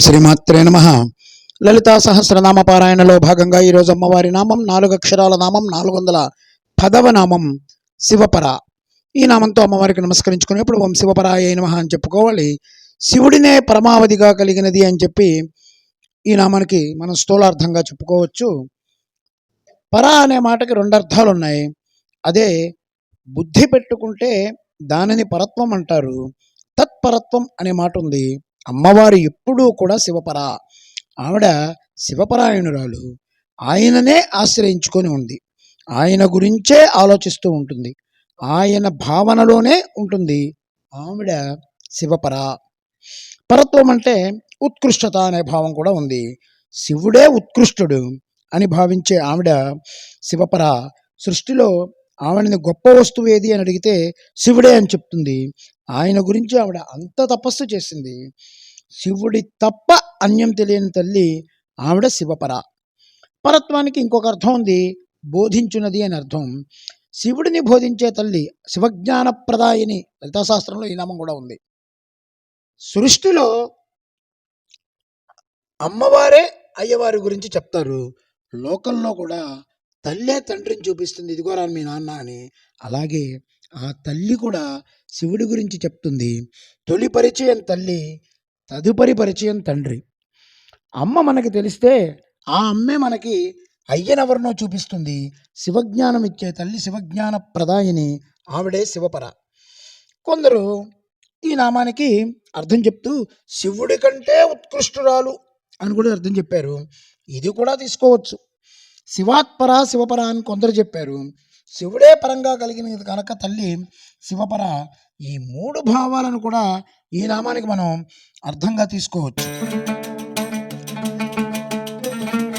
శ్రీమాత్రే నమ. లలితా సహస్రనామ పారాయణలో భాగంగా ఈరోజు అమ్మవారి నామం నాలుగు అక్షరాల నామం నాలుగు వందల పదవ నామం శివపర. ఈ నామంతో అమ్మవారికి నమస్కరించుకునేప్పుడు ఓం శివపరాయ నమ అని చెప్పుకోవాలి. శివుడినే పరమావధిగా కలిగినది అని చెప్పి ఈ నామానికి మనం స్థూలార్థంగా చెప్పుకోవచ్చు. పర అనే మాటకి రెండు అర్థాలు ఉన్నాయి. అదే బుద్ధి పెట్టుకుంటే దానిని పరత్వం అంటారు. తత్పరత్వం అనే మాట ఉంది. అమ్మవారు ఎప్పుడూ కూడా శివపర. ఆవిడ శివపరాయణురాలు. ఆయననే ఆశ్రయించుకొని ఉంది. ఆయన గురించే ఆలోచిస్తూ ఉంటుంది. ఆయన భావనలోనే ఉంటుంది ఆవిడ శివపర. పరత్వం అంటే ఉత్కృష్టత అనే భావం కూడా ఉంది. శివుడే ఉత్కృష్టుడు అని భావించే ఆవిడ శివపర. సృష్టిలో ఆవిడని గొప్ప వస్తువు ఏది అని అడిగితే శివుడే అని చెప్తుంది. ఆయన గురించి ఆవిడ అంత తపస్సు చేసింది. శివుడి తప్ప అన్యం తెలియని తల్లి ఆవిడ శివపర. పరత్వానికి ఇంకొక అర్థం ఉంది. బోధించున్నది అని అర్థం. శివుడిని బోధించే తల్లి శివజ్ఞానప్రదాయిని లలితాశాస్త్రంలో ఈ నామం కూడా ఉంది. సృష్టిలో అమ్మవారే అయ్యవారి గురించి చెప్తారు. లోకంలో కూడా తల్లే తండ్రిని చూపిస్తుంది. ఇదిగోరా మీ నాన్న అని. అలాగే ఆ తల్లి కూడా శివుడి గురించి చెప్తుంది. తొలి పరిచయం తల్లి తదుపరి పరిచయం తండ్రి. అమ్మ మనకి తెలిస్తే ఆ అమ్మే మనకి అయ్యనెవరినో చూపిస్తుంది. శివజ్ఞానం ఇచ్చే తల్లి శివజ్ఞాన ప్రదాయిని ఆవిడే శివపర. కొందరు ఈ నామానికి అర్థం చెప్తూ శివుడి కంటే ఉత్కృష్టురాలు అని కూడా అర్థం చెప్పారు. ఇది కూడా తీసుకోవచ్చు. శివాత్పర శివపర అని కొందరు చెప్పారు. శివుడే పరంగా కలిగినది కనుక తల్లి శివపర ఈ మూడు భావాలను కూడా ఈ నామానికి మనం అర్థంగా తీసుకోవచ్చు.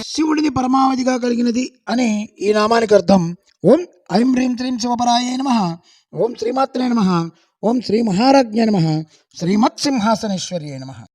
శివుడిని పరమావధిగా కలిగినది అని ఈ నామానికి అర్థం. ఓం ఐం హ్రీం శ్రీం శివపరాయ నమ. ఓం శ్రీమాత్రే నమ. ఓం శ్రీ మహారాజ్ఞ నమ. శ్రీమత్సింహాసనేశ్వర్యే నమ.